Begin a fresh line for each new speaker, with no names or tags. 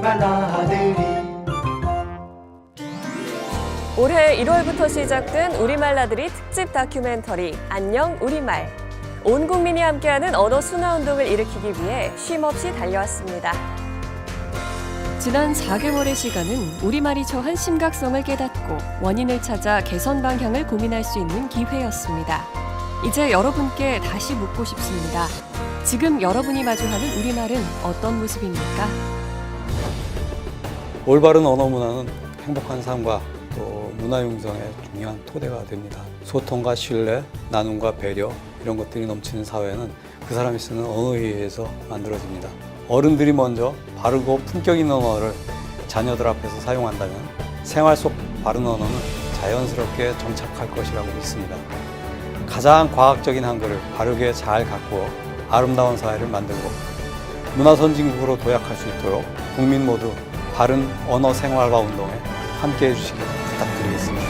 우리말 나들이
올해 1월부터 시작된 우리말 나들이 특집 다큐멘터리 안녕 우리말. 온 국민이 함께하는 언어 순화 운동을 일으키기 위해 쉼없이 달려왔습니다. 지난 4개월의 시간은 우리말이 처한 심각성을 깨닫고 원인을 찾아 개선 방향을 고민할 수 있는 기회였습니다. 이제 여러분께 다시 묻고 싶습니다. 지금 여러분이 마주하는 우리말은 어떤 모습입니까?
올바른 언어 문화는 행복한 삶과 또 문화 융성의 중요한 토대가 됩니다. 소통과 신뢰, 나눔과 배려 이런 것들이 넘치는 사회는 그 사람이 쓰는 언어에 의해서 만들어집니다. 어른들이 먼저 바르고 품격 있는 언어를 자녀들 앞에서 사용한다면 생활 속 바른 언어는 자연스럽게 정착할 것이라고 믿습니다. 가장 과학적인 한글을 바르게 잘 가꾸어 아름다운 사회를 만들고 문화 선진국으로 도약할 수 있도록 국민 모두 바른 언어 생활화 운동에 함께 해주시길 부탁드리겠습니다.